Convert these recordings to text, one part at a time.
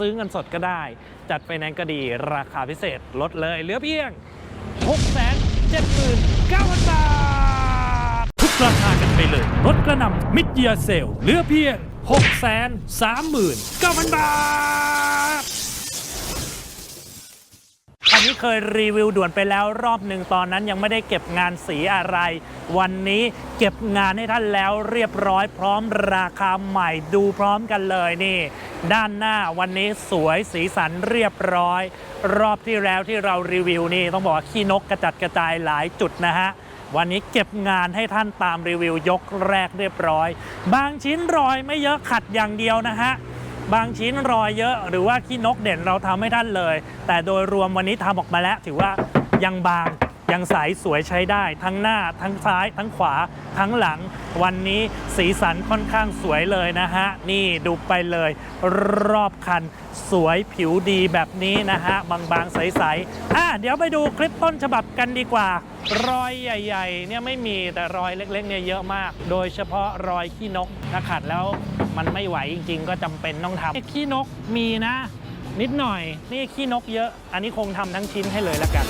ซื้อเงินสดก็ได้ จัดไฟแนนซ์ก็ดีราคาพิเศษลดเลยเหลือเพียง 679,000 บาท ทุกราคากันไปเลยลดกระหน่ำมิดเยียเซลเหลือเพียง 639,000 บาท นนี้เคยรีวิวด่วนไปแล้วรอบหนึ่งตอนนั้นยังไม่ได้เก็บงานสีอะไร วันนี้เก็บงานให้ท่านแล้วเรียบร้อยพร้อมราคาใหม่ดูพร้อมกันเลยนี่ ด้านหน้าวันนี้สวยสีสันเรียบร้อย รอบที่แล้วที่เรารีวิวนี่ต้องบอกว่าขี้นกกระจัดกระจายหลายจุดนะฮะวันนี้เก็บงานให้ท่านตามรีวิวยกแรกเรียบร้อย บางชิ้นรอยไม่เยอะขัดอย่างเดียวนะฮะ บางชิ้นรอยเยอะ หรือว่าขี้นกเด่นเราทำให้ท่านเลย แต่โดยรวมวันนี้ทำออกมาแล้วถือว่ายังบาง ยังใสสวยใช้ได้ ทั้งหน้าทั้งซ้ายทั้งขวา ทั้งหลัง วันนี้สีสันค่อนข้างสวยเลยนะฮะ นี่ดูไปเลย รอบคัน สวยผิวดีแบบนี้นะฮะ บางๆ ใสๆอะเดี๋ยวไปดูคลิปต้นฉบับกันดีกว่า รอยใหญ่ๆเนี่ยไม่มีแต่รอยเล็กๆเนี่ยเยอะมาก โดยเฉพาะรอยขี้นกถ้าขัดแล้วมันไม่ไหวจริง ๆ ก็จำเป็นต้องทำขี้นกมีนะ นิดหน่อยนี่ขี้นกเยอะ อันนี้คงทำทั้งชิ้นให้เลยละกัน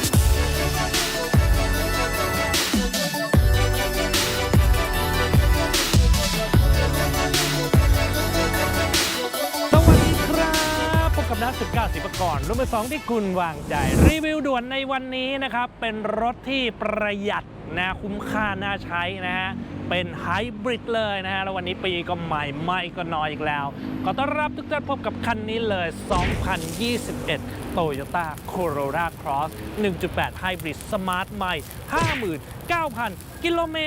ครับพบกับนักศึกษาศิลปกรรุ่นที่สองที่คุณวางใจ รีวิวด่วนในวันนี้นะครับ เป็นรถที่ประหยัดนะคุ้มค่าน่าใช้นะฮะ เป็นไฮบริดเลยนะฮะ แล้ววันนี้ปีก็ใหม่ไม่ก็น้อยอีกแล้ว ขอต้อนรับทุกท่านพบกับคันนี้เลย 2021 Toyota Corolla Cross 1.8 Hybrid Smart ใหม่ 59,000 กิโลเม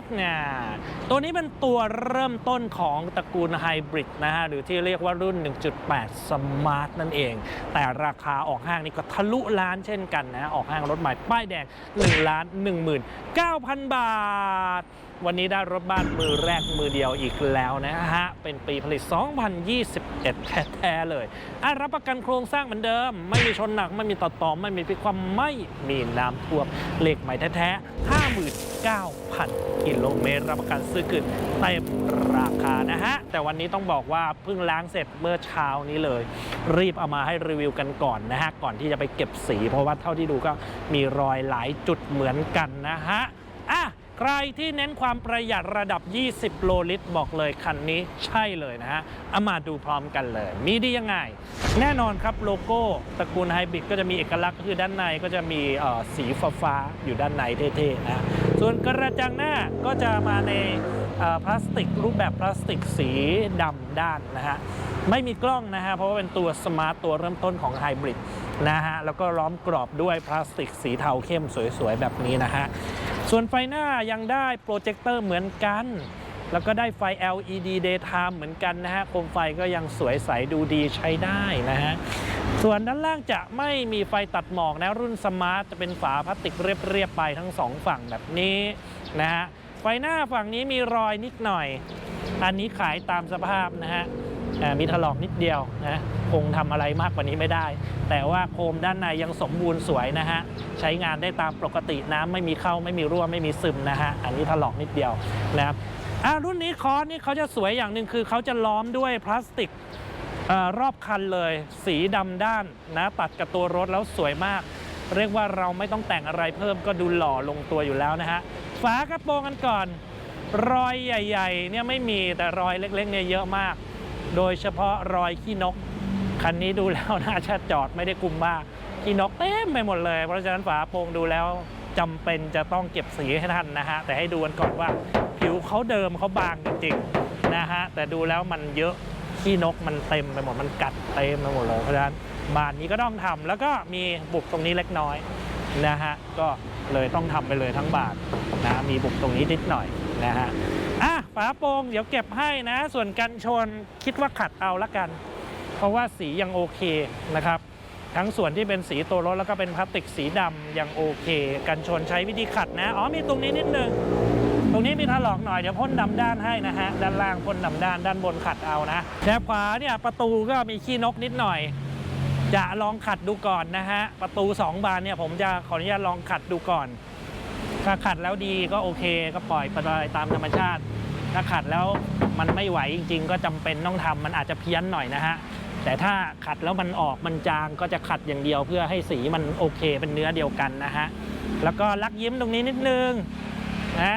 ตรเนี่ยตัวนี้เป็นตัวเริ่มต้นของตระกูลไฮบริดนะฮะ หรือที่เรียกว่ารุ่น 1.8 Smart นั่นเอง แต่ราคาออกห้างนี่ก็ทะลุล้านเช่นกันนะ ออกห้างรถใหม่ป้ายแดง 1 ล้าน 19,000 บาทวันนี้ได้รถบ้านมือแรกมือเดียวอีกแล้วนะฮะ เป็นปีผลิต 2021 แท้ๆเลยอะรับประกันโครงสร้างเหมือนเดิม ไม่มีชนหนัก ไม่มีต่อต่อไม่มีพลิกความไม่มีน้ำท่วมเหล็กใหม่แท้ๆ59,000 กิโลเมตร รับประกันซื้อคืนเต็มราคานะฮะ แต่วันนี้ต้องบอกว่าเพิ่งล้างเสร็จเมื่อเช้านี้เลย รีบเอามาให้รีวิวกันก่อนนะฮะ ก่อนที่จะไปเก็บสี เพราะว่าเท่าที่ดูก็มีรอยหลายจุดเหมือนกันนะฮะ ใครที่เน้นความประหยัดระดับ 20 โลลิตร บอกเลยคันนี้ใช่เลยนะฮะเอามาดูพร้อมกันเลย มีดียังไง แน่นอนครับโลโก้ตระกูลไฮบริดก็จะมีเอกลักษณ์ก็คือด้านในก็จะมีสีฟ้าๆอยู่ด้านในเท่ๆนะส่วนกระจังหน้าก็จะมาในพลาสติกรูปแบบพลาสติกสีดำด้านนะฮะไม่มีกล้องนะฮะเพราะว่าเป็นตัวสมาร์ตตัวเริ่มต้นของไฮบริดนะฮะแล้วก็ล้อมกรอบด้วยพลาสติกสีเทาเข้มสวยๆ แบบนี้นะฮะ ส่วนไฟหน้ายังได้โปรเจคเตอร์เหมือนกัน แล้วก็ได้ไฟ LED daytime เหมือนกันนะฮะ โคมไฟก็ยังสวยใสดูดีใช้ได้นะฮะ ส่วนด้านล่างจะไม่มีไฟตัดหมอกนะ รุ่นสมาร์ทจะเป็นฝาพลาสติกเรียบๆไปทั้งสองฝั่งแบบนี้นะฮะ ไฟหน้าฝั่งนี้มีรอยนิดหน่อย อันนี้ขายตามสภาพนะฮะ มีถลอกนิดเดียวนะคงทำอะไรมากกว่านี้ไม่ได้ แต่ว่าโคมด้านในยังสมบูรณ์สวยนะฮะ ใช้งานได้ตามปกติน้ำไม่มีเข้าไม่มีรั่วไม่มีซึมนะฮะ อันนี้ถลอกนิดเดียวนะครับอ่ารุ่นนี้คอร์สนี่เขาจะสวยอย่างหนึ่งคือเขาจะล้อมด้วยพลาสติกอรอบคันเลย สีดำด้านนะตัดกับตัวรถแล้วสวยมาก เรียกว่าเราไม่ต้องแต่งอะไรเพิ่มก็ดูหล่อลงตัวอยู่แล้วนะฮะฝากระโปรงกันก่อน รอยใหญ่ๆเนี่ยไม่มีแต่รอยเล็กๆเนี่ยเยอะมาก โดยเฉพาะรอยขี้นก คันนี้ดูแล้วน่าจะจอดไม่ได้กุมบ้ากขี้นกเต็มไปหมดเลย เพราะฉะนั้นฝาโปรงดูแล้วจำเป็นจะต้องเก็บสีให้ทันนะฮะ แต่ให้ดูกันก่อนว่า ผิวเขาเดิมเขาบางจริงๆนะฮะ แต่ดูแล้วมันเยอะขี้นกมันเต็มไปหมดมันกัดเต็มไปหมดเลยเพราะฉะนั้นบานนี้ก็ต้องทำแล้วก็มีบุบตรงนี้เล็กน้อยนะฮะก็เลยต้องทำไปเลยทั้งบานนะมีบุบตรงนี้นิดหน่อยนะฮะอะ ฝาโปร่งเดี๋ยวเก็บให้นะ ส่วนกันชนคิดว่าขัดเอาละกัน เพราะว่าสียังโอเคนะครับ ทั้งส่วนที่เป็นสีตัวรถแล้วก็เป็นพลาสติกสีดำยังโอเค กันชนใช้วิธีขัดนะ อ๋อมีตรงนี้นิดนึง ตรงนี้มีถลอกหน่อยเดี๋ยวพ่นดำด้านให้นะฮะ ด้านล่างพ่นดำด้านด้านบนขัดเอานะแถบขวาเนี่ยประตูก็มีขี้นกนิดหน่อยจะลองขัดดูก่อนนะฮะ ประตู 2 บานเนี่ยผมจะขออนุญาตลองขัดดูก่อน ถ้าขัดแล้วดีก็โอเคก็ปล่อยไปตามธรรมชาติ ถ้าขัดแล้วมันไม่ไหวจริง ๆ ก็จำเป็นต้องทำมันอาจจะเพี้ยนหน่อยนะฮะแต่ถ้าขัดแล้วมันออกมันจางก็จะขัดอย่างเดียวเพื่อให้สีมันโอเคเป็นเนื้อเดียวกันนะฮะแล้วก็ลักยิ้มตรงนี้นิดนึงนะ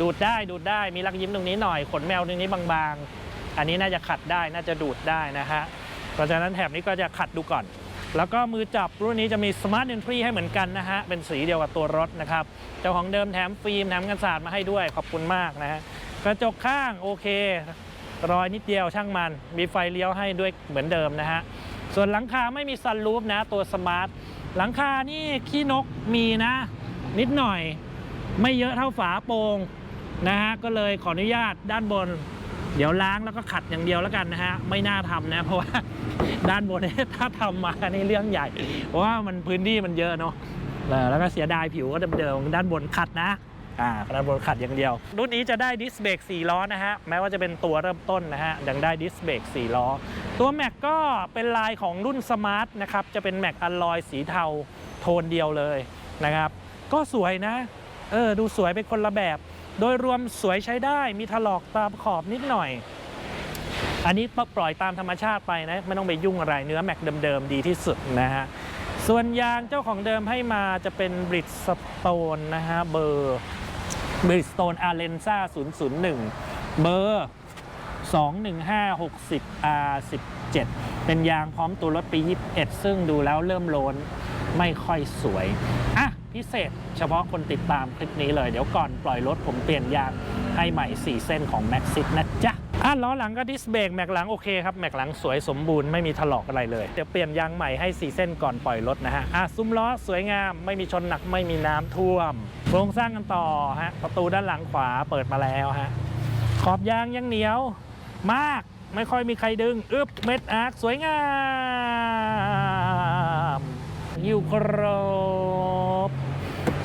ดูดได้ดูดได้มีลักยิ้มตรงนี้หน่อยขนแมวตรงนี้บางๆ อันนี้น่าจะขัดได้น่าจะดูดได้นะฮะเพราะฉะนั้นแถบนี้ก็จะขัดดูก่อน แล้วก็มือจับรุ่นนี้จะมี Smart Entry ให้เหมือนกันนะฮะเป็นสีเดียวกับตัวรถนะครับเจ้าของเดิมแถมฟิล์มแถมกันสาดมาให้ด้วยขอบคุณมากนะฮะ กระจกข้างโอเค รอยนิดเดียวช่างมัน มีไฟเลี้ยวให้ด้วยเหมือนเดิมนะฮะ ส่วนหลังคาไม่มีซันรูฟนะตัวสมาร์ท หลังคานี่ขี้นกมีนะ นิดหน่อย ไม่เยอะเท่าฝาโปร่งนะฮะ ก็เลยขออนุญาตด้านบน เดี๋ยวล้างแล้วก็ขัดอย่างเดียวแล้วกันนะฮะ ไม่น่าทำนะ เพราะว่าด้านบนนี่ยถ้าทำมานี่เรื่องใหญ่ เพราะว่ามันพื้นที่มันเยอะเนาะแล้วก็เสียดายผิวก็เดิมๆด้านบนขัดนะ อ่าด้านบนขัดอย่างเดียว รุ่นนี้จะได้ดิสเบรก4ล้อนะฮะ แม้ว่าจะเป็นตัวเริ่มต้นนะฮะ ยังได้ดิสเบรก4ล้อ ตัวแม็กก็เป็นลายของรุ่นสมาร์ทนะครับ จะเป็นแม็กอลลอยสีเทาโทนเดียวเลยนะครับ ก็สวยนะ เออ ดูสวยเป็นคนละแบบ โดยรวมสวยใช้ได้ มีถลอกตามขอบนิดหน่อย อันนี้ปล่อยตามธรรมชาติไปนะ ไม่ต้องไปยุ่งอะไร เนื้อแม็กเดิมๆดีที่สุดนะฮะส่วนยางเจ้าของเดิมให้มาจะเป็นบริดสโตนนะฮะเบอร์ บริสโตนอาร์เลนซ่า001 เบอร์ 21560 R17 เป็นยางพร้อมตัวรถปี 21 ซึ่งดูแล้วเริ่มโลนไม่ค่อยสวย อะ พิเศษเฉพาะคนติดตามคลิปนี้เลย เดี๋ยวก่อนปล่อยรถผมเปลี่ยนยางให้ใหม่ 4 เส้นของ Maxit นะจ๊ะ อะล้อหลังก็ดิสเบรกแม็กหลังโอเคครับแม็กหลังสวยสมบูรณ์ไม่มีถลอกอะไรเลยเดี๋ยวเปลี่ยนยางใหม่ให้4เส้นก่อนปล่อยรถนะฮะอะซุ้มล้อสวยงามไม่มีชนหนักไม่มีน้ำท่วมโครงสร้างกันต่อฮะประตูด้านหลังขวาเปิดมาแล้วฮะขอบยางยังเหนียวมากไม่ค่อยมีใครดึงอึบเม็ดอาร์คสวยงามอยู่ครบ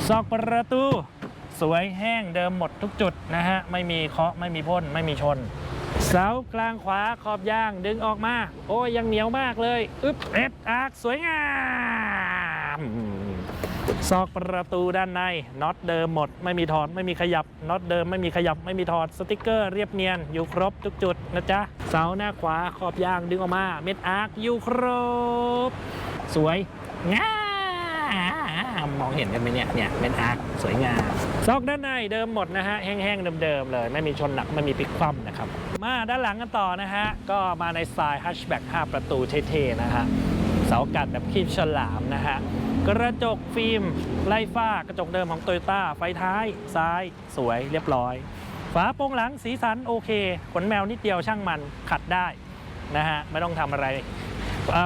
ซอกประตู สวยแห้งเดิมหมดทุกจุดนะฮะ ไม่มีเคาะไม่มีพ่น ไม่มีชน เสากลางขวาขอบยางดึงออกมา โอ้ยยังเหนียวมากเลยอึ๊บเอ็ดอาร์คสวยงามซอกประตูด้านในน็อตเดิมหมด ไม่มีถอดไม่มีขยับน็อตเดิมไม่มีขยับไม่มีถอดสติกเกอร์เรียบเนียนอยู่ครบทุกจุดนะจ๊ะเสาหน้าขวาขอบยางดึงออกมา เม็ดอาร์คอยู่ครบ สวยงาม มองเห็นกันไหมเนี่ยเนี่ยเม็ดอาร์คสวยงามซอกด้านในเดิมหมดนะฮะแห้งๆเดิมๆเลย ไม่มีชนหนักไม่มีพิกคว่ำนะครับ มาด้านหลังกันต่อนะฮะ ก็มาในสไตล์ฮัชแบ็ก5ประตูเท่ๆนะฮะเสากัดแบบคีบฉลามนะฮะกระจกฟิล์มไล่ฝ้ากระจกเดิมของโตโยต้าไฟท้ายซ้าย สวยเรียบร้อย ฝาโปร่งหลังสีสันโอเค ขนแมวนิดเดียวช่างมันขัดได้นะฮะไม่ต้องทำอะไร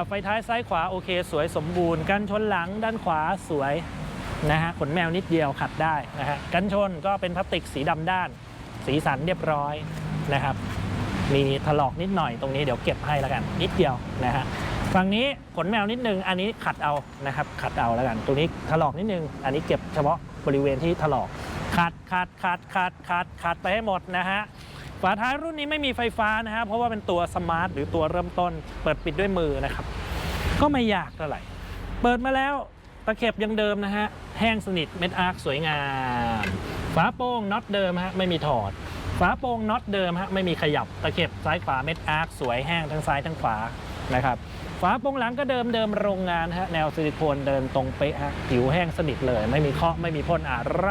ไฟท้ายซ้ายขวาโอเค สวยสมบูรณ์กันชนหลังด้านขวาสวย นะฮะขนแมวนิดเดียวขัดได้นะฮะกันชนก็เป็นพลาสติกสีดำด้าน สีสันเรียบร้อยนะครับ มีถลอกนิดหน่อยตรงนี้เดี๋ยวเก็บให้แล้วกัน นิดเดียวนะฮะฝั่งนี้ขนแมวนิดนึงอันนี้ขัดเอานะครับ ขัดเอาแล้วกันตรงนี้ถลอกนิดนึง อันนี้เก็บเฉพาะบริเวณที่ถลอกขัดขัดขัดขัดขัดขัดไปให้หมดนะฮะฝาท้ายรุ่นนี้ไม่มีไฟฟ้านะฮะเพราะว่าเป็นตัวสมาร์ทหรือตัวเริ่มต้น เปิดปิดด้วยมือนะครับ ก็ไม่ยากเท่าไหร่เปิดมาแล้ว ตะเข็บยังเดิมนะฮะ แห้งสนิทเม็ดอาร์คสวยงาม ฝาโป้งน็อตเดิมฮะไม่มีถอด ฝาโปร่งน็อตเดิมฮะไม่มีขยับตะเข็บซ้ายขวาเม็ดอาร์คสวยแห้งทั้งซ้ายทั้งขวานะครับฝาโปร่งหลังก็เดิมเดิมโรงงานฮะแนวซิลิโคนเดินตรงเป๊ะฮะผิวแห้งสนิทเลย ไม่มีเคาะไม่มีพ่นอะไร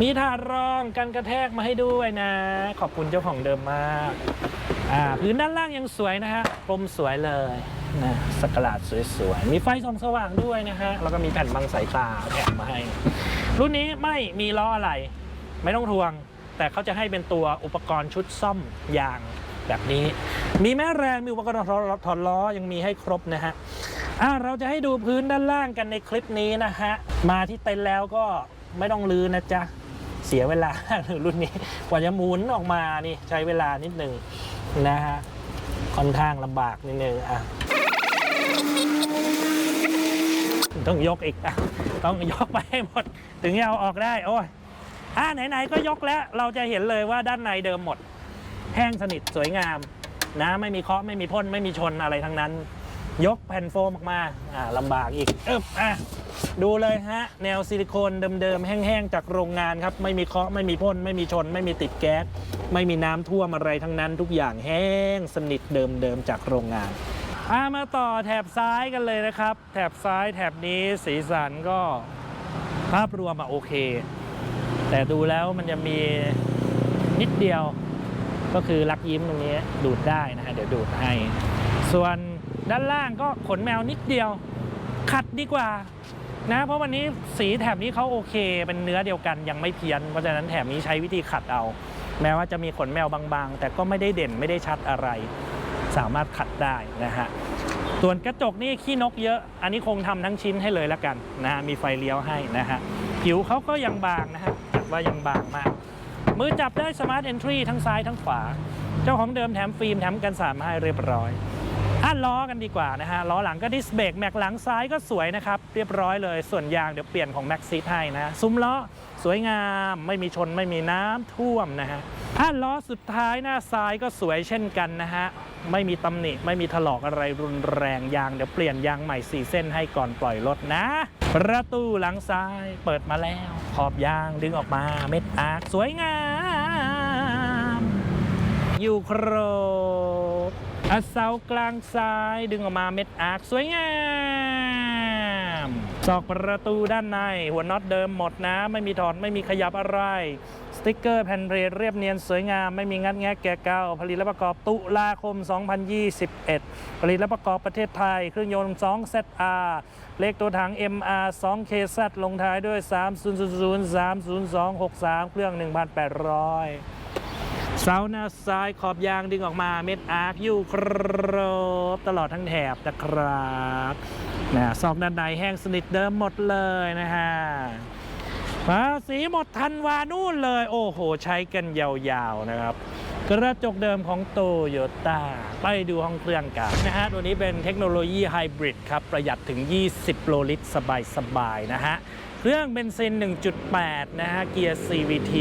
มีถาดรองกันกระแทกมาให้ด้วยนะ ขอบคุณเจ้าของเดิมมากอ่าพื้นด้านล่างยังสวยนะฮะกลมสวยเลย นะสกลาดสวยๆ มีไฟส่องสว่างด้วยนะฮะ แล้วก็มีแผ่นบังสายตาแถมมาให้ รุ่นนี้ไม่มีล้ออะไร ไม่ต้องทวง แต่เขาจะให้เป็นตัวอุปกรณ์ชุดซ่อมยางแบบนี้ มีแม่แรงมีอุปกรณ์ถอดล้อยังมีให้ครบนะฮะอะเราจะให้ดูพื้นด้านล่างกันในคลิปนี้นะฮะ มาที่เต็นท์แล้วก็ไม่ต้องลือนะจ๊ะ เสียเวลา รุ่นนี้ กว่าจะหมุนออกมานี่ใช้เวลานิดหนึ่งนะฮะ ค่อนข้างลำบากนิดนึงอะ ต้องยกอีกอต้องยกไปให้หมด ถึงจะเอาออกได้ โอ้ยอ่าไหนๆก็ยกแล้ว เราจะเห็นเลยว่าด้านในเดิมหมด แห้งสนิทสวยงาม นะไม่มีเคาะไม่มีพ่นไม่มีชนอะไรทั้งนั้น ยกแผ่นโฟมออกมาอ่าลำบากอีกเอ๊บอะดูเลยฮะ แนวซิลิโคนเดิมๆแห้งๆจากโรงงานครับ ไม่มีเคาะไม่มีพ่นไม่มีชน ไม่มีติดแก๊สไม่มีน้ำท่วมอะไรทั้งนั้น ทุกอย่างแห้งสนิทเดิมๆจากโรงงาน อามาต่อแถบซ้ายกันเลยนะครับ แถบซ้ายแถบนี้สีสันก็ภาพรวมอะโอเค แต่ดูแล้วมันจะมีนิดเดียวก็คือลักยิ้มตรงนี้ดูดได้นะฮะเดี๋ยวดูดให้ ส่วนด้านล่างก็ขนแมวนิดเดียว ขัดดีกว่านะเพราะวันนี้สีแถบนี้เขาโอเค เป็นเนื้อเดียวกันยังไม่เพี้ยน เพราะฉะนั้นแถบนี้ใช้วิธีขัดเอา แม้ว่าจะมีขนแมวบางๆ แต่ก็ไม่ได้เด่นไม่ได้ชัดอะไร สามารถขัดได้นะฮะส่วนกระจกนี่ขี้นกเยอะ อันนี้คงทำทั้งชิ้นให้เลยละกันนะฮะมีไฟเลี้ยวให้นะฮะผิวเขาก็ยังบางนะฮะจัดว่ายังบางมาก มือจับได้สมาร์ทเอนทรีทั้งซ้ายทั้งขวา เจ้าของเดิมแถมฟิล์มแถมกันสามให้เรียบร้อย อะล้อกันดีกว่านะฮะล้อหลังก็ดิสเบรกแม็กหลังซ้ายก็สวยนะครับ เรียบร้อยเลยส่วนยางเดี๋ยวเปลี่ยนของแม็กซีให้นะซุ้มล้อสวยงามไม่มีชนไม่มีน้ำท่วมนะฮะอะล้อสุดท้ายหน้าซ้ายก็สวยเช่นกันนะฮะไม่มีตำหนิไม่มีถลอกอะไรรุนแรงยางเดี๋ยวเปลี่ยนยางใหม่4เส้นให้ก่อนปล่อยรถนะ ประตูหลังซ้ายเปิดมาแล้ว ขอบยางดึงออกมาเม็ดอาร์สวยงาม อยู่ครบ อัเสากลางซ้ายดึงออกมาเม็ดอาร์คสวยงามซอกประตูด้านใน หัวน็อตเดิมหมดนะ ไม่มีถอดไม่มีขยับอะไร สติกเกอร์แผ่นเพลทเรียบเนียนสวยงาม ไม่มีงัดแงะแกะเก่าผลิตและประกอบตุลาคม 2021 ผลิตและประกอบประเทศไทย เครื่องยนต์ 2ZR เลขตัวถัง MR 2KZ ลงท้ายด้วย 3000 30263 เครื่อง 1,800 เสาหน้าซ้ายขอบยางดึงออกมาเม็ดอาร์คอยู่ครบตลอดทั้งแถบนะครับนะซอกด้านในแห้งสนิทเดิมหมดเลยนะฮะภาษีหมดทันวานู่นเลย โอ้โห ใช้กันยาวๆนะครับ กระจกเดิมของโตโยต้าไปดูห้องเครื่องกันนะฮะ ตัวนี้เป็นเทคโนโลยีไฮบริดครับ ประหยัดถึง 20 โลลิตรสบายๆนะฮะ เครื่องเบนซิน 1.8 นะฮะ เกียร์ CVT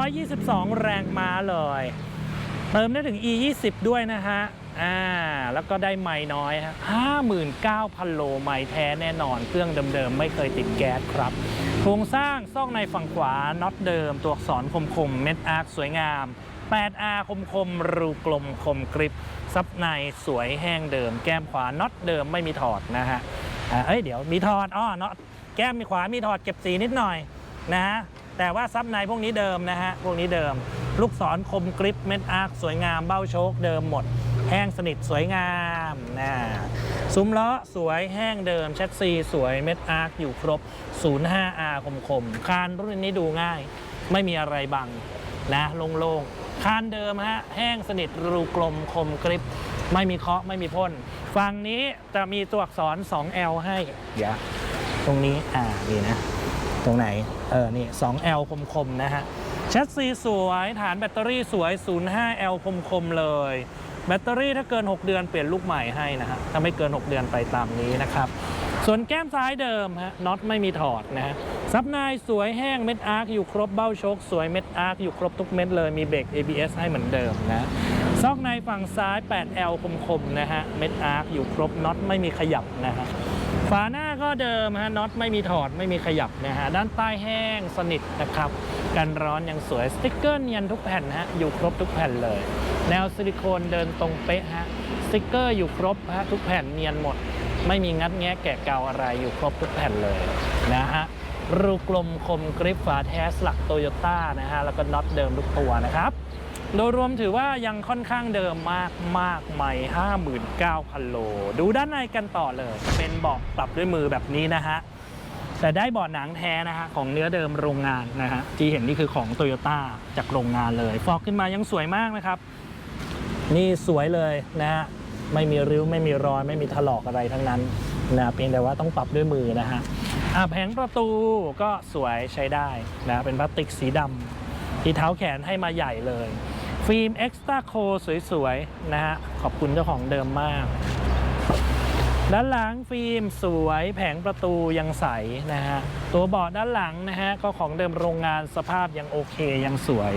122 แรงม้าเลย เติมได้ถึง E 20ด้วยนะฮะ อ่า แล้วก็ได้ไม้น้อยฮะ59,000 โลไม้แท้แน่นอน เครื่องเดิมๆ ไม่เคยติดแก๊สครับ โครงสร้างซอกในฝั่งขวา น็อตเดิม ตัวอักษรคมๆ เม็ดอาร์คสวยงาม 8R คมคมรูกลมคมกริบ ซับในสวยแห้งเดิม แก้มขวาน็อตเดิมไม่มีถอดนะฮะเอ้ยเดี๋ยวมีถอดอ้อน็อต แก้มมีขวามีถอดเก็บสีนิดหน่อยนะฮะแต่ว่าซับในพวกนี้เดิมนะฮะพวกนี้เดิม ลูกศรคมกริปเม็ดอาร์คสวยงามเบ้าโชคเดิมหมด แห้งสนิทสวยงามนะซุ้มล้อสวยแห้งเดิมแชสซีสวยเม็ดอาร์คอยู่ครบ 05R คมคมคานรุ่นนี้ดูง่าย ไม่มีอะไรบังนะโล่งๆคานเดิมฮะแห้งสนิทรูกลมคมกริปไม่มีเคาะไม่มีพ่นฝั่งนี้จะมีตัวอักษร 2L ให้เดี๋ยว ตรงนี้อ่าดีนะ ตรงไหน เออ นี่ 2L คมๆ นะฮะแชสซีสวย ฐานแบตเตอรี่สวย 05L คมๆ เลย แบตเตอรี่ถ้าเกิน 6 เดือนเปลี่ยนลูกใหม่ให้นะฮะ ถ้าไม่เกิน 6 เดือนไปตามนี้นะครับ ส่วนแก้มซ้ายเดิมฮะ น็อตไม่มีถอดนะฮะ ซับในสวยแห้ง เม็ดอาร์คอยู่ครบ เบ้าโชคสวย เม็ดอาร์คอยู่ครบทุกเม็ดเลย มีเบรก ABS ให้เหมือนเดิมนะซอกในฝั่งซ้าย 8L คมๆ นะฮะ เม็ดอาร์คอยู่ครบ น็อตไม่มีขยับนะฮะ ฝาหน้าก็เดิมฮะน็อตไม่มีถอดไม่มีขยับนะฮะด้านใต้แห้งสนิทนะครับกันร้อนยังสวยสติ๊กเกอร์เนียนทุกแผ่นฮะอยู่ครบทุกแผ่นเลย แนวซิลิโคนเดินตรงเป๊ะฮะสติ๊กเกอร์อยู่ครบฮะทุกแผ่นเนียนหมด ไม่มีงัดแงะแกะเกาอะไรอยู่ครบทุกแผ่นเลยนะฮะรูกลมคมกริปฝาแท้สลักโตโยต้านะฮะแล้วก็น็อตเดิมทุกตัวนะครับ โดยรวมถือว่ายังค่อนข้างเดิมมากมากใหม่ 59,000 โล ดูด้านในกันต่อเลย เป็นเบาะปรับด้วยมือแบบนี้นะฮะ แต่ได้เบาะหนังแท้นะฮะ ของเนื้อเดิมโรงงานนะฮะ ที่เห็นนี่คือของโตโยต้าจากโรงงานเลย ฟอกขึ้นมายังสวยมากนะครับ นี่สวยเลยนะฮะ ไม่มีริ้วไม่มีรอย ไม่มีถลอกอะไรทั้งนั้นนะเพียงแต่ว่าต้องปรับด้วยมือนะฮะอะแผงประตูก็สวยใช้ได้นะเป็นพลาสติกสีดำที่เท้าแขนให้มาใหญ่เลย ฟิล์มเอ็กซ์ต a าโคสวยๆ นะฮะ ขอบคุณเจ้าของเดิมมาก ด้านหลังฟิล์มสวยแผงประตูยังใสนะฮะ ตัวเบาะด้านหลังนะฮะ ก็ของเดิมโรงงานสภาพยังโอเคยังสวย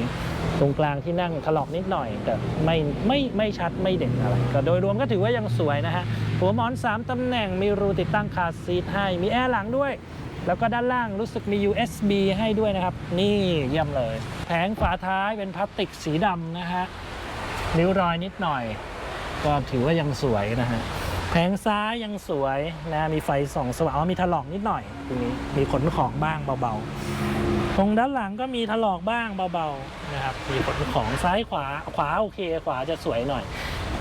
ตรงกลางที่นั่งถลอกนิดหน่อย แต่ไม่ไม่ไม่ชัดไม่เด่นอะไรก็โดยรวมก็ถือว่ายังสวยนะฮะ หัวหมอน 3ตำแหน่งมีรูติดตั้งคาซีทให้มีแอร์หลังด้วย แล้วก็ด้านล่างรู้สึกมี USB ให้ด้วยนะครับ นี่เยี่ยมเลย แผงฝาท้ายเป็นพลาสติกสีดำนะฮะริ้วรอยนิดหน่อย ก็ถือว่ายังสวยนะฮะแผงซ้ายยังสวยนะมีไฟส่องสว่างอ๋อมีถลอกนิดหน่อยตรงนี้มีขนของบ้างเบาๆ ตรงด้านหลังก็มีถลอกบ้างเบาๆนะครับมีขนของซ้ายขวาขวาโอเค ขวาจะสวยหน่อย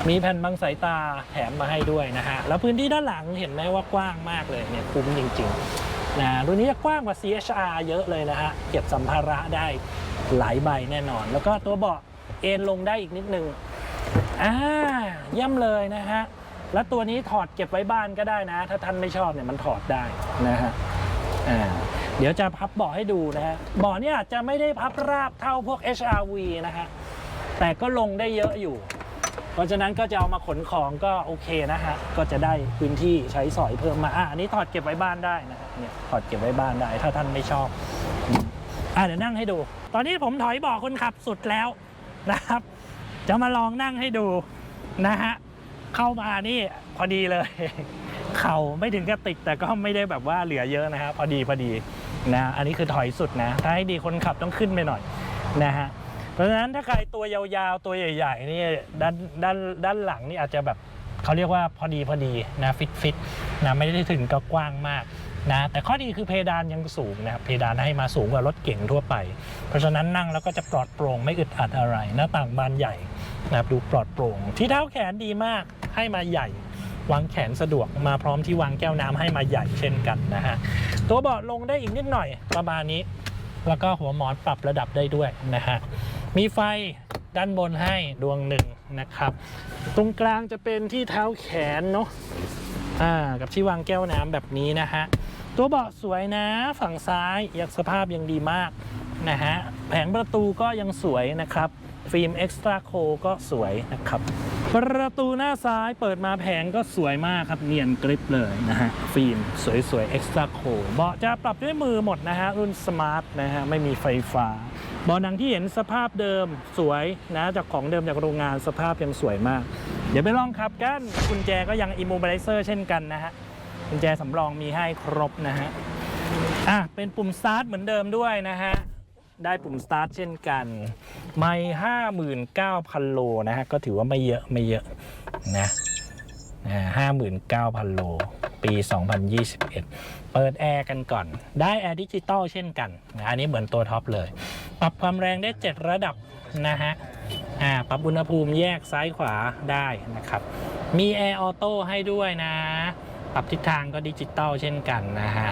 มีแผ่นบังสายตาแถมมาให้ด้วยนะฮะแล้วพื้นที่ด้านหลังเห็นไหมว่ากว้างมากเลยเนี่ยคุ้มจริง ๆ นะรุ่นนี้จะกว้างกว่า CHR เยอะเลยนะฮะ เก็บสัมภาระได้หลายใบแน่นอน แล้วก็ตัวเบาะเอนลงได้อีกนิดนึงอ่าเยี่ยมเลยนะฮะ แล้วตัวนี้ถอดเก็บไว้บ้านก็ได้นะ ถ้าท่านไม่ชอบเนี่ยมันถอดได้นะฮะอ่าเดี๋ยวจะพับเบาะให้ดูนะฮะเบาะเนี่ยอาจจะไม่ได้พับราบเท่าพวก HRV นะฮะ แต่ก็ลงได้เยอะอยู่ เพราะฉะนั้นก็จะเอามาขนของก็โอเคนะฮะ ก็จะได้พื้นที่ใช้สอยเพิ่มมาอะอันนี้ถอดเก็บไว้บ้านได้นะฮะ เนี่ยถอดเก็บไว้บ้านได้ ถ้าท่านไม่ชอบอะเดี๋ยวนั่งให้ดู ตอนนี้ผมถอยบาะคนขับสุดแล้วนะครับ จะมาลองนั่งให้ดูนะฮะเข้ามานี่พอดีเลย เข่าไม่ถึงกับติดแต่ก็ไม่ได้แบบว่าเหลือเยอะนะฮะพอดีพอดีนะอันนี้คือถอยสุดนะ ถ้าให้ดีคนขับต้องขึ้นไปหน่อยนะฮะเพราะฉะนั้นถ้าใครตัวยาวๆตัวใหญ่ๆนี่ด้านด้านด้านหลังนี่อาจจะแบบเขาเรียกว่าพอดีพอดีนะฟิตฟิตนะไม่ได้ถึงกับกว้างมาก นะแต่ข้อดีคือเพดานยังสูงนะครับเพดานให้มาสูงกว่ารถเก่งทั่วไป เพราะฉะนั้นนั่งแล้วก็จะปลอดโปร่งไม่อึดอัดอะไร หน้าต่างบานใหญ่นะครับดูปลอดโปร่ง ที่เท้าแขนดีมากให้มาใหญ่ วางแขนสะดวกมาพร้อมที่วางแก้วน้ำให้มาใหญ่เช่นกันนะฮะตัวเบาะลงได้อีกนิดหน่อยประมาณนี้ แล้วก็หัวหมอนปรับระดับได้ด้วยนะฮะมีไฟด้านบนให้ดวงหนึ่งนะครับ ตรงกลางจะเป็นที่เท้าแขนเนาะ อ่ากับที่วางแก้วน้ำแบบนี้นะฮะตัวเบาะสวยนะฝั่งซ้ายยังสภาพยังดีมากนะฮะแผงประตูก็ยังสวยนะครับ ฟิล์มเอ็กซ์ตร้าโคก็สวยนะครับ ประตูหน้าซ้ายเปิดมาแผงก็สวยมากครับ เนียนกริปเลยนะฮะ ฟิล์มสวยๆเอ็กซ์ตร้าโคเบาะจะปรับด้วยมือหมดนะฮะ รุ่นสมาร์ทนะฮะ ไม่มีไฟฟ้าเบาะหนังที่เห็นสภาพเดิมสวยนะจากของเดิมจากโรงงานสภาพยังสวยมาก เดี๋ยวไปลองขับกันกุญแจก็ยัง immobilizer เช่นกันนะฮะกุญแจสำรองมีให้ครบนะฮะอะเป็นปุ่มสตาร์ทเหมือนเดิมด้วยนะฮะได้ปุ่มสตาร์ทเช่นกันไม่ห้าหมื่นเก้าพันโลนะฮะก็ถือว่าไม่เยอะไม่เยอะนะห้าหมื่นเก้าพันโลปี 2021 เปิดแอร์กันก่อน ได้แอร์ดิจิตอลเช่นกัน อันนี้เหมือนตัวท็อปเลย ปรับความแรงได้ 7 ระดับนะฮะ อ่าปรับอุณหภูมิแยกซ้ายขวาได้นะครับ มีแอร์ออโต้ให้ด้วยนะ ปรับทิศทางก็ดิจิตอลเช่นกันนะฮะ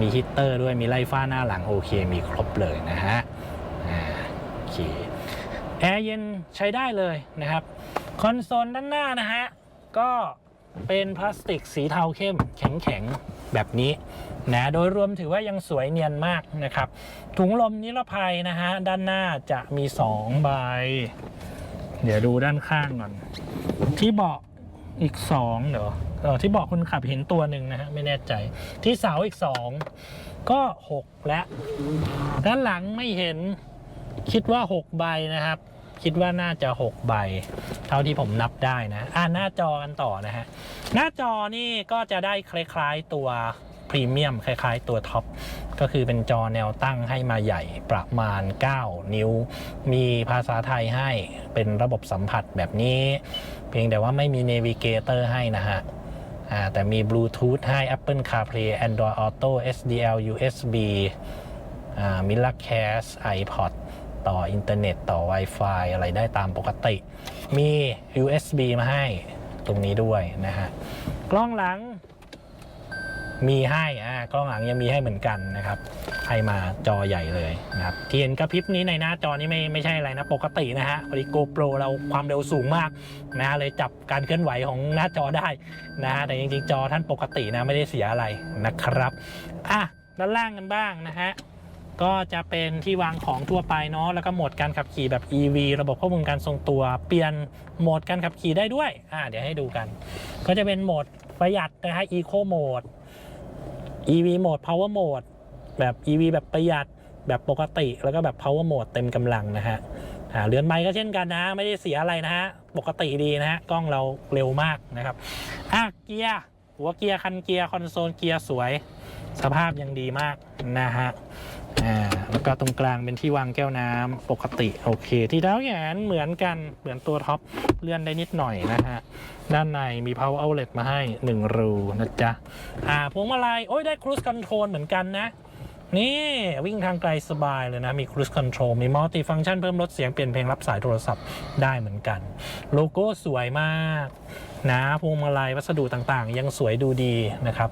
มีฮีตเตอร์ด้วยมีไล่ฟ้าหน้าหลังโอเคมีครบเลยนะฮะโอเคแอร์เย็นใช้ได้เลยนะครับ คอนโซลด้านหน้านะฮะ ก็เป็นพลาสติกสีเทาเข้มแข็งๆ แบบนี้นะโดยรวมถือว่ายังสวยเนียนมากนะครับ ถุงลมนิรภัยนะฮะ ด้านหน้าจะมี 2 ใบ เดี๋ยวดูด้านข้างก่อน ที่เบาะอีก 2 เดี๋ยวที่เบาะคนขับเห็นตัวหนึ่งนะฮะ ไม่แน่ใจ ที่เสาอีก 2 ก็ 6 และ ด้านหลังไม่เห็นคิดว่า 6 ใบนะครับ คิดว่าน่าจะ 6 ใบ เท่าที่ผมนับได้นะอ่าหน้าจอกันต่อนะฮะ หน้าจอนี่ก็จะได้คล้ายๆตัวพรีเมียมคล้ายๆตัวท็อปก็คือเป็นจอแนวตั้งให้มาใหญ่ประมาณ 9 นิ้ว มีภาษาไทยให้เป็นระบบสัมผัสแบบนี้ เพียงแต่ว่าไม่มี Navigator ให้นะฮะแต่มีบลูทูธให้ Apple CarPlay Android Auto SDL USB อ่า m i r a c a s iPod ต่ออินเทอร์เน็ตต่อ Wi-Fi อะไรได้ตามปกติ มี USB มาให้ตรงนี้ด้วยนะฮะกล้องหลัง มีให้อ่ากล้องหลังยังมีให้เหมือนกันนะครับให้มาจอใหญ่เลยนะครับเที่เห็นกระพริบนี้ในหน้าจอนี้ไม่ไม่ใช่อะไรนะปกตินะฮะพอดี GoPro เราความเร็วสูงมากนะฮะเลยจับการเคลื่อนไหวของหน้าจอได้นะฮะแต่จริงๆจอท่านปกตินะไม่ได้เสียอะไรนะครับอะด้านล่างกันบ้างนะฮะ ก็จะเป็นที่วางของทั่วไปเนาะแล้วก็โหมดการขับขี่แบบ EV ระบบควบคุมการทรงตัว เปลี่ยนโหมดการขับขี่ได้ด้วยอ่าเดี๋ยวให้ดูกัน ก็จะเป็นโหมดประหยัดนะฮะ Eco Mode EV Mode Power Mode แบบ EV แบบประหยัดแบบปกติแล้วก็แบบ Power Mode เต็มกำลังนะฮะอ่าเรือนไม้ก็เช่นกันนะ ไม่ได้เสียอะไรนะฮะ ปกติดีนะฮะ กล้องเราเร็วมากนะครับอะเกียร์หัวเกียร์คันเกียร์คอนโซลเกียร์สวย สภาพยังดีมากนะฮะ อ่าแล้วก็ตรงกลางเป็นที่วางแก้วน้ำปกติโอเค ที่เท้าแขนเหมือนกันเหมือนตัวท็อปเลื่อนได้นิดหน่อยนะฮะด้านในมี power outlet มาให้ 1 รูนะจ๊ะอ่าพวงมาลัยโอ้ยได้ cruise control เหมือนกันนะ นี่วิ่งทางไกลสบายเลยนะ มี cruise control มี multi function เพิ่มลดเสียงเปลี่ยนเพลงรับสายโทรศัพท์ได้เหมือนกัน โลโก้สวยมากนะพวงมาลัยวัสดุต่างๆ ยังสวยดูดีนะครับ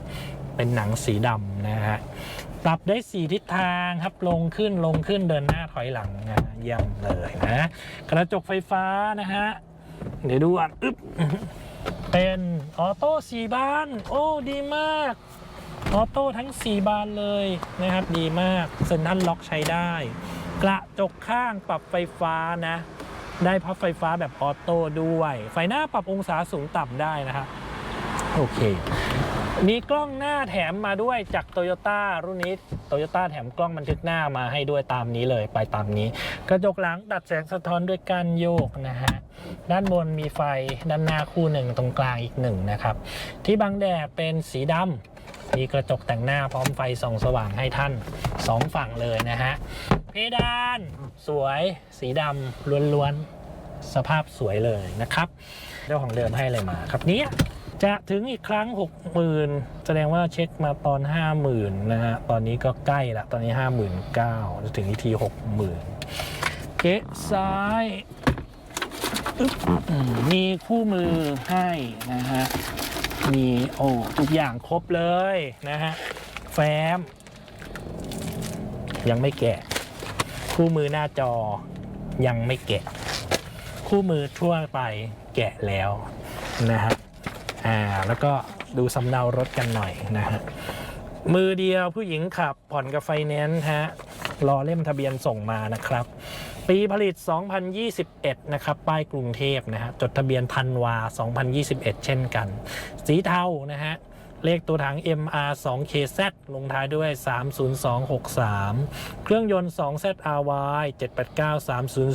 เป็นหนังสีดำนะฮะ ปรับได้ 4 ทิศทางครับ ลงขึ้นลงขึ้นเดินหน้าถอยหลังนะเยี่ยมเลยนะ กระจกไฟฟ้านะฮะ เดี๋ยวดูอะอึ๊บเป็นออโต้สีบาน โอ้ ดีมาก ออโต้ทั้ง 4 บานเลยนะครับ ดีมากเซ็นทรัลล็อกใช้ได้ กระจกข้างปรับไฟฟ้านะ ได้พับไฟฟ้าแบบออโต้ด้วย ไฟหน้าปรับองศาสูงต่ำได้นะครับโอเค มีกล้องหน้าแถมมาด้วยจากโตโยต้ารุ่นนี้โตโยต้าแถมกล้องบันทึกหน้ามาให้ด้วยตามนี้เลยไปตามนี้ กระจกหลังตัดแสงสะท้อนด้วยการโยกนะฮะ ด้านบนมีไฟด้านหน้าคู่หนึ่งตรงกลางอีกหนึ่งนะครับ ที่บังแดดเป็นสีดำมีกระจกแต่งหน้าพร้อมไฟส่องสว่างให้ท่านสองฝั่งเลยนะฮะ เพดานสวยสีดำล้วนๆสภาพสวยเลยนะครับเจ้าของเดิมให้อะไรมาครับเนี้ย จะถึงอีกครั้ง 60,000 แสดงว่าเช็คมาตอน 50,000 นะฮะ ตอนนี้ก็ใกล้ละ ตอนนี้ 59,000จะถึงอีกที 60,000 เก๊ะซ้ายมมีคู่มือให้นะฮะ มีโอ้ทุกอย่างครบเลยนะฮะ แฟ้ม ยังไม่แกะ คู่มือหน้าจอยังไม่แกะ คู่มือทั่วไปแกะแล้วนะฮะ อ่าแล้วก็ดูสำเนารถกันหน่อยนะฮะมือเดียวผู้หญิงขับผ่อนกับไฟแนนซ์ฮะรอเล่มทะเบียนส่งมานะครับ ปีผลิต 2021 นะครับ ป้ายกรุงเทพนะฮะจดทะเบียนธันวา 2021 เช่นกัน สีเทานะฮะ เลขตัวถัง MR 2 KZ ลงท้ายด้วย 30263 เครื่องยนต์ 2ZRY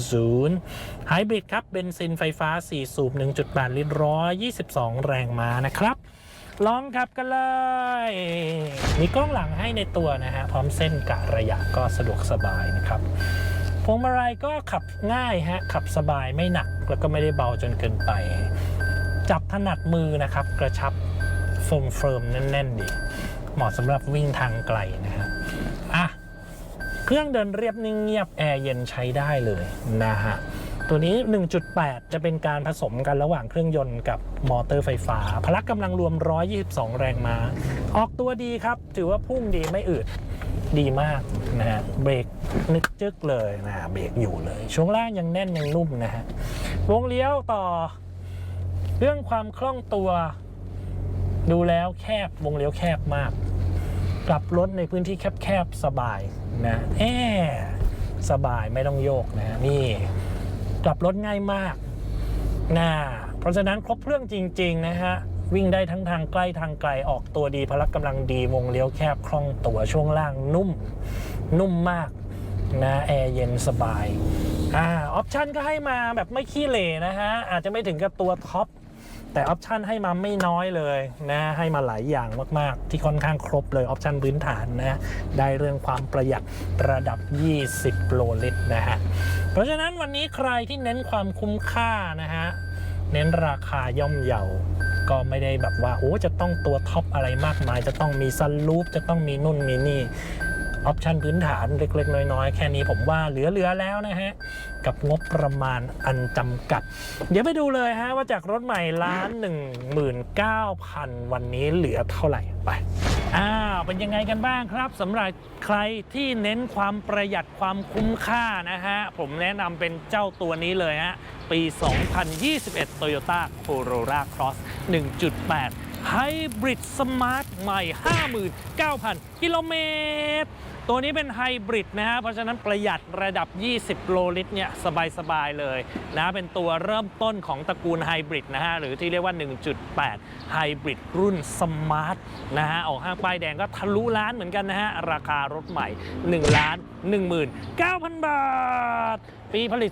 789300ไฮบริดครับ เบนซินไฟฟ้า 4 สูบ 1.8 ลิตร 122 แรงม้านะครับ ลองขับกันเลย มีกล้องหลังให้ในตัวนะฮะ พร้อมเส้นกะระยะก็สะดวกสบายนะครับพวงมาลัยก็ขับง่ายฮะ ขับสบายไม่หนัก แล้วก็ไม่ได้เบาจนเกินไป จับถนัดมือนะครับ กระชับ เฟิร์มเฟิร์มแน่น ๆ ดี เหมาะสำหรับวิ่งทางไกลนะฮะอะเครื่องเดินเรียบนิ่งเงียบแอร์เย็นใช้ได้เลยนะฮะตัวนี้ 1.8 จะเป็นการผสมกันระหว่างเครื่องยนต์กับมอเตอร์ไฟฟ้า พละกำลังรวม 122 แรงม้า ออกตัวดีครับ ถือว่าพุ่งดีไม่อืด ดีมากนะฮะ เบรกนึกจึกเลยนะเบรกอยู่เลย ช่วงล่างยังแน่นยังนุ่มนะฮะ วงเลี้ยวต่อ เรื่องความคล่องตัว ดูแล้วแคบวงเลี้ยวแคบมาก กลับรถในพื้นที่แคบๆสบายนะแอสบายไม่ต้องโยกนะนี่กลับรถง่ายมากนะเพราะฉะนั้นครบเครื่องจริง ๆ นะฮะ วิ่งได้ทั้งทางใกล้ทางไกลออกตัวดีพละกำลังดีวงเลี้ยวแคบคล่องตัวช่วงล่างนุ่ม นุ่มมากนะแอร์เย็นสบายอ่าออปชันก็ให้มาแบบไม่ขี้เหร่นะฮะ อาจจะไม่ถึงกับตัวท็อป แต่ออปชันให้มาไม่น้อยเลยนะให้มาหลายอย่างมาก ๆ ที่ค่อนข้างครบเลยออปชันพื้นฐานนะได้เรื่องความประหยัดระดับ 20โลลิตรนะฮะเพราะฉะนั้นวันนี้ใครที่เน้นความคุ้มค่านะฮะเน้นราคาย่อมเยาก็ไม่ได้แบบว่าโอ้จะต้องตัวท็อปอะไรมากมาย จะต้องมีซันลูปจะต้องมีนุ่นมีนี่ ออปชันพื้นฐานเล็กๆ น้อยๆ แค่นี้ผมว่าเหลือๆแล้วนะฮะ กับงบประมาณอันจำกัด เดี๋ยวไปดูเลยฮะ ว่าจากรถใหม่ล้านหนึ่งหมื่นเก้าพันวันนี้เหลือเท่าไหร่ไปอ้าวเป็นยังไงกันบ้างครับสำหรับใครที่เน้นความประหยัดความคุ้มค่านะฮะ ผมแนะนำเป็นเจ้าตัวนี้เลยฮะ ปี 2021 Toyota Corolla Cross 1.8 ไฮบริดสมาร์ทใหม่ 59,000 กิโลเมตรตัวนี้เป็นไฮบริดนะฮะ เพราะฉะนั้นประหยัดระดับ 20 โลลิตรเนี่ยสบาย ๆ เลยนะเป็นตัวเริ่มต้นของตระกูลไฮบริดนะฮะ หรือที่เรียกว่า 1.8 ไฮบริดรุ่นสมาร์ทนะฮะ ออกห้างป้ายแดงก็ทะลุล้านเหมือนกันนะฮะ ราคารถใหม่1ล้าน19,000 บาท ปีผลิต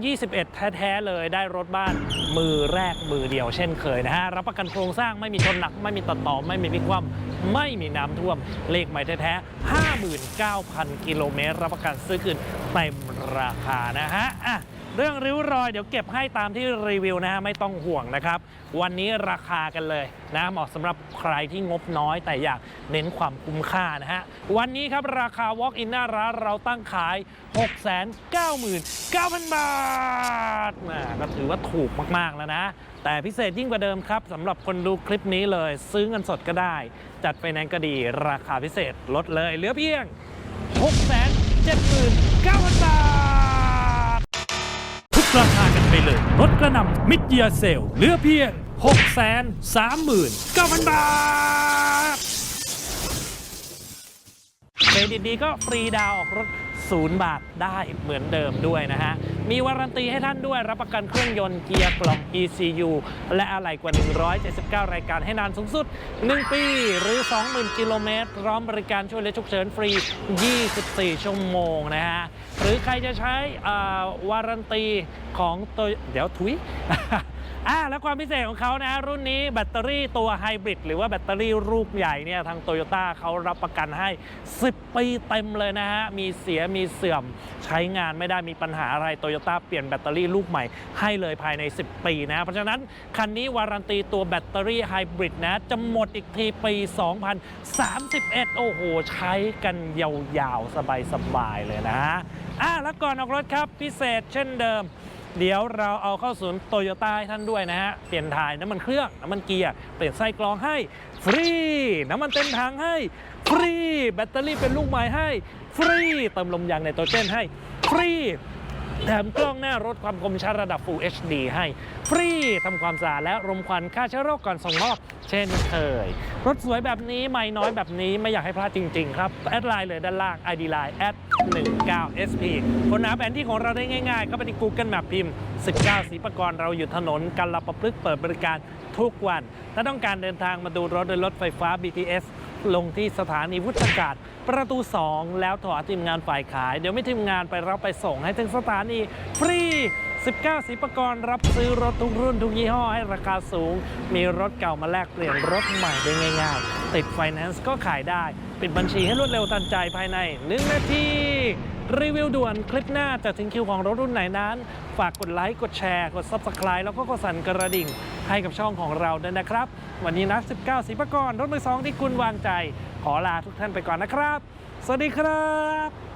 2021 แท้ ๆ เลยได้รถบ้านมือแรกมือเดียวเช่นเคยนะฮะ รับประกันโครงสร้างไม่มีชนหนักไม่มีตัดต่อไม่มีพลิกคว่ำ ไม่มีน้ำท่วม เลขใหม่แท้ๆ59,000 กิโลเมตร รับประกันซื้อคืนเต็มราคานะฮะอะเรื่องริ้วรอยเดี๋ยวเก็บให้ตามที่รีวิวนะฮะไม่ต้องห่วงนะครับ วันนี้ราคากันเลยนะเหมาะสำหรับใครที่งบน้อยแต่อยากเน้นความคุ้มค่านะฮะ วันนี้ครับราคา Walk in หน้าร้านเราตั้งขาย 699,000 บาทแหมก็ถือว่าถูกมาก ๆ แล้วนะ แต่พิเศษยิ่งกว่าเดิมครับสำหรับคนดูคลิปนี้เลย ซื้อเงินสดก็ได้ จัดไฟแนนซ์ก็ดีราคาพิเศษลดเลยเหลือเพียง 679,000 บาท ทุกราคากันไปเลยรถกระหนำมิดเยียเซลเหลือเพียง 639,000 บาทเครดิตดีก็ฟรีดาวออกรถศูนย์บาทได้เหมือนเดิมด้วยนะฮะ มีวารันตีให้ท่านด้วยรับประกันเครื่องยนต์เกียร์กล่อง ECU และอะไหล่กว่า 179 รายการให้นานสูงสุด 1 ปีหรือ 20,000 กิโลเมตรพร้อมบริการช่วยเหลือฉุกเฉินฟรี 24 ชั่วโมงนะฮะ หรือใครจะใช้อ่าวารันตีของตัวเดี๋ยวทุย อ่าแล้วความพิเศษของเขานะรุ่นนี้แบตเตอรี่ตัวไฮบริดหรือว่าแบตเตอรี่รูปใหญ่เนี่ยทางโตโยต้าเขารับประกันให้ 10 ปีเต็มเลยนะฮะ มีเสียมีเสื่อมใช้งานไม่ได้มีปัญหาอะไรโตโยต้าเปลี่ยนแบตเตอรี่ลูกใหม่ให้เลยภายใน 10 ปีนะ เพราะฉะนั้น คันนี้วารันตีตัวแบตเตอรี่ไฮบริดนะจะหมดอีกทีปี 2031 โอ้โห ใช้กันยาวๆ สบายๆ เลยนะอะแล้วก่อนออกรถครับพิเศษเช่นเดิม เดี๋ยวเราเอาเข้าศูนย์โตโยต้าให้ท่านด้วยนะฮะ เปลี่ยนถ่ายน้ำมันเครื่อง น้ำมันเกียร์ เปลี่ยนไส้กรองให้ ฟรี น้ำมันเต็มถังให้ ฟรี แบตเตอรี่เป็นลูกใหม่ให้ ฟรี เติมลมยางในตัวเจนให้ ฟรี แถมกล้องหน้ารถความคมชัดระดับ Full HD ให้ ฟรีทำความสะอาดและรมควันฆ่าเชื้อโรคก่อนส่งมอบเช่นเคย รถสวยแบบนี้ไม่น้อยแบบนี้ไม่อยากให้พลาดจริง ๆ ครับ แอดไลน์เลยด้านล่าง ID Line แอด19 SP คนหาแผนที่ของเราได้ง่ายๆ เข้าไปที่ Google Map พิมพ์ 19สีประกรเราอยู่ถนนกันละประพฤกษ์เปิดบริการทุกวัน ถ้าต้องการเดินทางมาดูรถโดยรถไฟฟ้า BTS ลงที่สถานีวุฒากาศประตู 2 แล้วถอดทีมงานฝ่ายขาย เดี๋ยวไม่ทีมงานไปรับไปส่งให้ถึงสถานีฟรี 19 สีประกรรับซื้อรถทุกรุ่นทุกยี่ห้อให้ราคาสูง มีรถเก่ามาแลกเปลี่ยนรถใหม่ได้ง่ายๆ ติดไฟแนนซ์ก็ขายได้ ปิดบัญชีให้รวดเร็วทันใจภายใน 1 นาที รีวิวด่วนคลิปหน้าจะถึงคิวของรถรุ่นไหนนั้น ฝากกดไลค์ กดแชร์ กด Subscribe แล้วก็กดสั่นกระดิ่ง ให้กับช่องของเราด้วยนะครับ วันนี้นะ19 สีประกรรถมือสองที่คุณวางใจ ขอลาทุกท่านไปก่อนนะครับ สวัสดีครับ